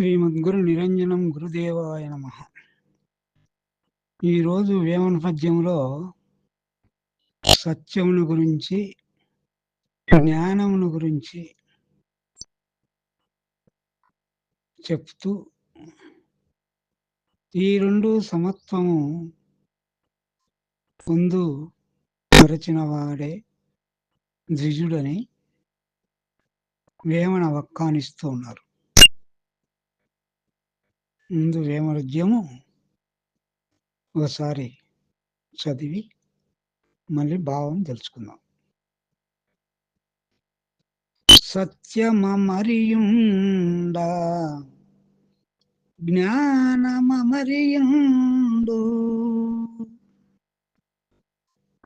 శ్రీమద్గురు నిరంజనం గురుదేవాయ నమ. ఈరోజు వేమన పద్యంలో సత్యమును గురించి జ్ఞానమును గురించి చెప్తూ ఈ రెండు సమత్వము ముందు మరచిన వాడే ద్విజుడని వేమన వక్కానిస్తూ ఉన్నారు. ముందు వేమరద్యము ఒకసారి చదివి మళ్ళీ భావం తెలుసుకుందాం. సత్యమరియుండ జ్ఞానమరియుండు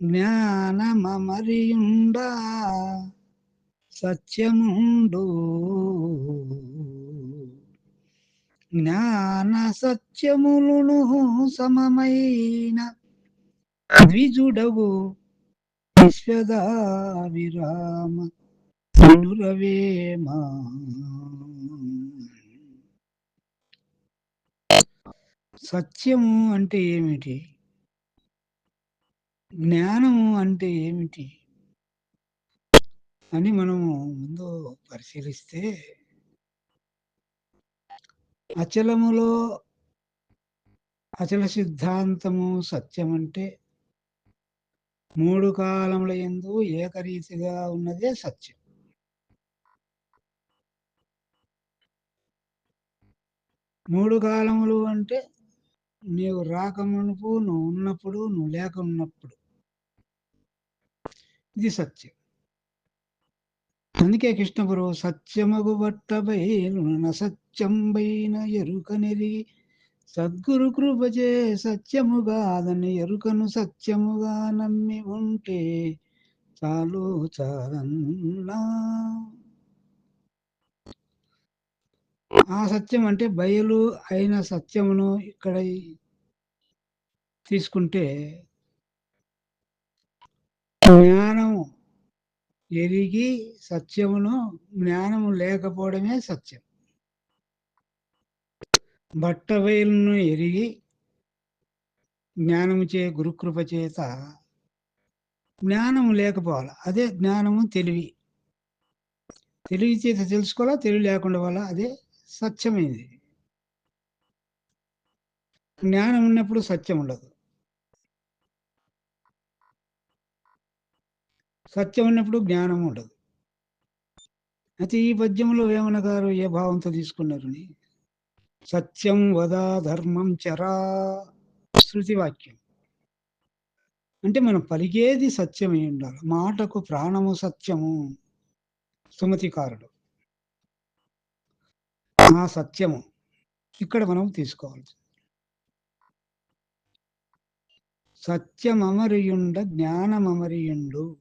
జ్ఞానమరియుండ సత్యముండు. జ్ఞాన సత్యములను సమమైన ద్విజుడవు విశ్వదా విరామ సత్యము అంటే ఏమిటి? జ్ఞానము అంటే ఏమిటి? అని మనము ముందు పరిశీలిస్తే అచలములో అచల సిద్ధాంతము సత్యం అంటే మూడు కాలముల ఎందు ఏకరీతిగా ఉన్నదే సత్యం. మూడు కాలములు అంటే నీవు రాకమునుపు నువ్వు ఉన్నప్పుడు నువ్వు లేక ఉన్నప్పుడు. ఇది సత్యం. అందుకే కృష్ణగురు సత్యమగు బట్టబైలు నసత్యంబైన ఎరుక నెరిగి సద్గురు కృపచే సత్యముగాదని ఎరుకను సత్యముగా నమ్మి ఉంటే చాలు చాలన్నా. ఆ సత్యం అంటే బయలు అయిన సత్యమును ఇక్కడ తీసుకుంటే జ్ఞానము ఎరిగి సత్యమును జ్ఞానము లేకపోవడమే సత్యం. బట్టబయలును ఎరిగి జ్ఞానము చే గురుకృప చేత జ్ఞానము లేకపోవాలి. అదే జ్ఞానము తెలివి. తెలివి చేత తెలుసుకోవాలా తెలివి లేకుండా వల్ల అదే సత్యమైంది. జ్ఞానం ఉన్నప్పుడు సత్యం ఉండదు. సత్యం ఉన్నప్పుడు జ్ఞానం ఉండదు. అయితే ఈ పద్యంలో వేమన గారు ఏ భావంతో తీసుకున్నారని? సత్యం వదా ధర్మం చరా శృతి వాక్యం అంటే మనం పలికేది సత్యమై ఉండాలి. మాటకు ప్రాణము సత్యము. సుమతికారుడు. ఆ సత్యము ఇక్కడ మనం తీసుకోవాలి. సత్యమమరియుండ జ్ఞానమమరియుండు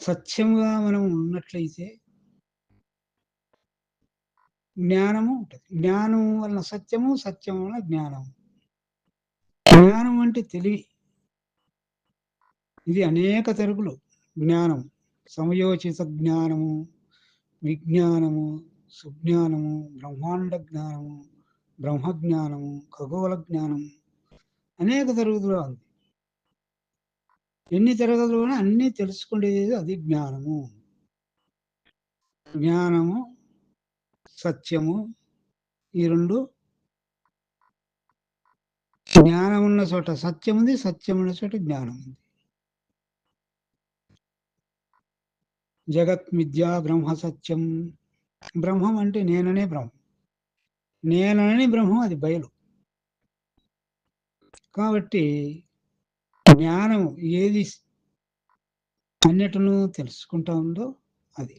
సత్యముగా మనం ఉన్నట్లయితే జ్ఞానము ఉంటుంది. జ్ఞానం వలన సత్యము సత్యం వలన జ్ఞానము. జ్ఞానం అంటే తెలివి. ఇది అనేక తరుగులు జ్ఞానం సమయోచిత జ్ఞానము విజ్ఞానము సుజ్ఞానము బ్రహ్మాండ జ్ఞానము బ్రహ్మజ్ఞానము ఖగోళ జ్ఞానము అనేక తరుగుతులు ఉంది. ఎన్ని తరగతులు అన్నీ తెలుసుకునేది అది జ్ఞానము. జ్ఞానము సత్యము ఈ రెండు జ్ఞానం ఉన్న చోట సత్యం ఉంది సత్యం ఉన్న చోట జ్ఞానం ఉంది జగత్ మిథ్యా బ్రహ్మ సత్యం. బ్రహ్మం అంటే నేననే బ్రహ్మం. నేననే బ్రహ్మం అది బయలు. కాబట్టి జ్ఞానం ఏది అన్నిటిను తెలుసుకుంటా ఉందో అది.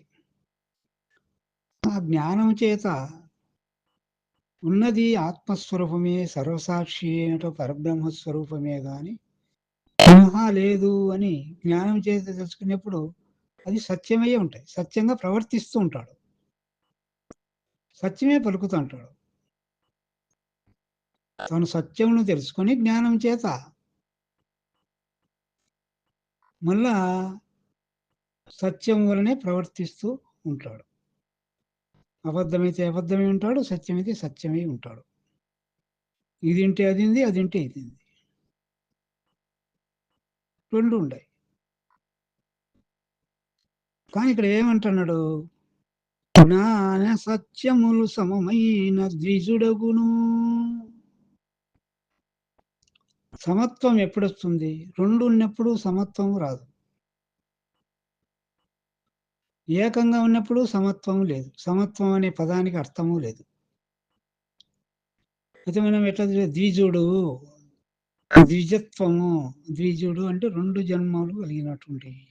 ఆ జ్ఞానం చేత ఉన్నది ఆత్మస్వరూపమే సర్వసాక్షి అయినట్టు పరబ్రహ్మ స్వరూపమే కానీ పునః లేదు అని జ్ఞానం చేత తెలుసుకునేప్పుడు అది సత్యమయ్యే ఉంటాయి. సత్యంగా ప్రవర్తిస్తూ ఉంటాడు. సత్యమే పలుకుతూ ఉంటాడు. తను సత్యమును తెలుసుకొని జ్ఞానం చేత మళ్ళా సత్యం వలనే ప్రవర్తిస్తూ ఉంటాడు. అబద్ధమైతే అబద్ధమే ఉంటాడు సత్యమైతే సత్యమై ఉంటాడు. ఇదింటే అదింది అదింటే ఇదింది రెండు ఉన్నాయి కానీ ఇక్కడ ఏమంటున్నాడు? జ్ఞాన సత్యములు సమమైన ద్విజుడగును సమత్వం ఎప్పుడొస్తుంది? రెండు ఉన్నప్పుడు సమత్వం రాదు. ఏకంగా ఉన్నప్పుడు సమత్వం లేదు. సమత్వం అనే పదానికి అర్థము లేదు. అయితే మనం ఎట్లా ద్విజుడు ద్విజత్వము ద్విజుడు అంటే రెండు జన్మలు కలిగినటువంటి.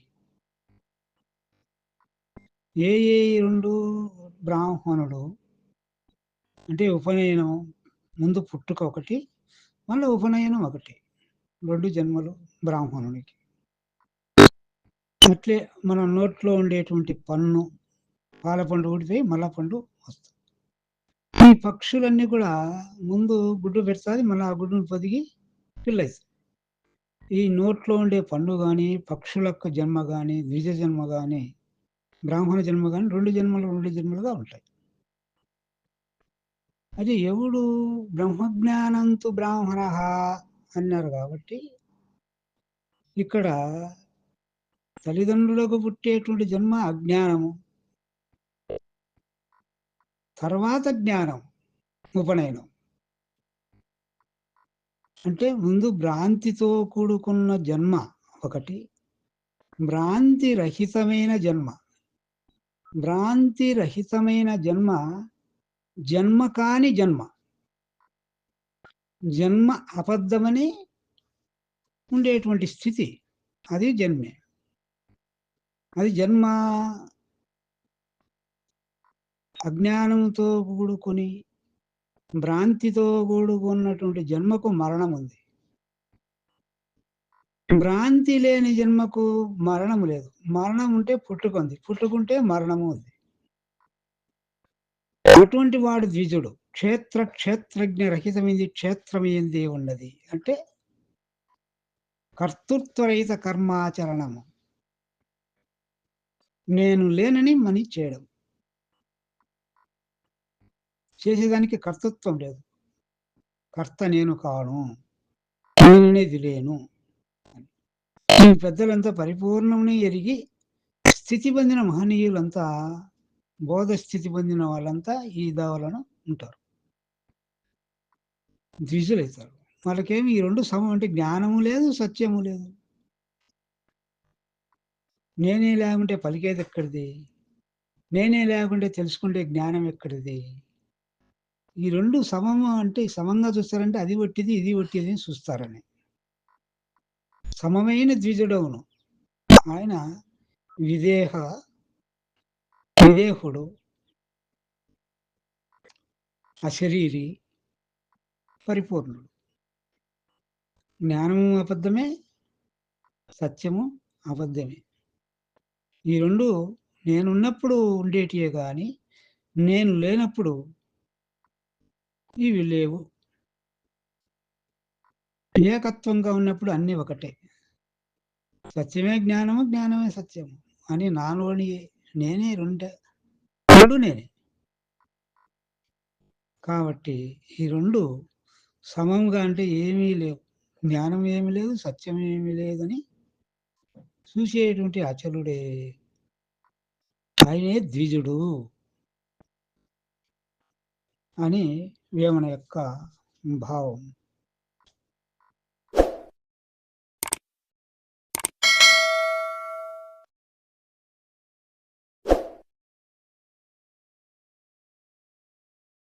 ఏ ఏ రెండు? బ్రాహ్మణుడు అంటే ఉపనయనం ముందు పుట్టుక ఒకటి మళ్ళీ ఉపనయనం ఒకటి. రెండు జన్మలు బ్రాహ్మణునికి. అట్లే మన నోట్లో ఉండేటువంటి పన్ను పాలపండు ఊడిపోయి మళ్ళా పండు వస్తుంది. ఈ పక్షులన్నీ కూడా ముందు గుడ్డు పెడుతుంది మళ్ళీ ఆ గుడ్డును పొదిగి పిల్లయిస్తుంది ఈ నోట్లో ఉండే పండు కానీ పక్షుల జన్మ కానీ ద్విజ జన్మ కానీ బ్రాహ్మణ జన్మ కానీ రెండు జన్మలు రెండు జన్మలుగా ఉంటాయి. అది ఎవడు? బ్రహ్మజ్ఞానంతు బ్రాహ్మణ అన్నారు కాబట్టి ఇక్కడ తల్లిదండ్రులకు పుట్టేటువంటి జన్మ అజ్ఞానము. తర్వాత జ్ఞానం ఉపనయనం. అంటే ముందు భ్రాంతితో కూడుకున్న జన్మ ఒకటి భ్రాంతి రహితమైన జన్మ. భ్రాంతి రహితమైన జన్మ జన్మ కాని జన్మ. జన్మ అబద్ధమని ఉండేటువంటి స్థితి అది జన్మే. అది జన్మ అజ్ఞానంతో కూడుకొని భ్రాంతితో కూడుకున్నటువంటి జన్మకు మరణం ఉంది. భ్రాంతి లేని జన్మకు మరణం లేదు. మరణం ఉంటే పుట్టుకుంది. పుట్టుకుంటే మరణము ఉంది. అటువంటి వాడు ద్విజుడు. క్షేత్ర క్షేత్రజ్ఞ రహితమైంది క్షేత్రమైంది ఉన్నది. అంటే కర్తృత్వరహిత కర్మాచరణము. నేను లేనని మని చేయడం. చేసేదానికి కర్తృత్వం లేదు. కర్త నేను కాను. నేననేది లేను. ఈ పెద్దలంతా పరిపూర్ణముని ఎరిగి స్థితి పొందిన మహనీయులంతా బోధ స్థితి పొందిన వాళ్ళంతా ఈ దావలను ఉంటారు. ద్విజులవుతారు వాళ్ళకేమి ఈ రెండు సమం అంటే జ్ఞానము లేదు సత్యము లేదు. నేనే లేకుంటే పలికేది ఎక్కడిది? నేనే లేకుంటే తెలుసుకుంటే జ్ఞానం ఎక్కడిది? ఈ రెండు సమము అంటే సమంగా చూస్తారంటే అది ఒట్టిది ఇది ఒట్టిది అని చూస్తారని. సమమైన ద్విజుడవును. ఆయన విదేహ వివేకుడు అశరీరి పరిపూర్ణుడు. జ్ఞానము అబద్ధమే సత్యము అబద్ధమే. ఈ రెండు నేనున్నప్పుడు ఉండేటివే కానీ నేను లేనప్పుడు ఇవి లేవు. ఏకత్వంగా ఉన్నప్పుడు అన్నీ ఒకటే. సత్యమే జ్ఞానము జ్ఞానమే సత్యము అని నాలోని నేనే రెండు నేనే. కాబట్టి ఈ రెండు సమంగా అంటే ఏమీ లేవు. జ్ఞానం ఏమి లేదు సత్యం ఏమీ లేదని చూసేటువంటి అచలుడే ఆయనే ద్విజుడు అని వేమన యొక్క భావం.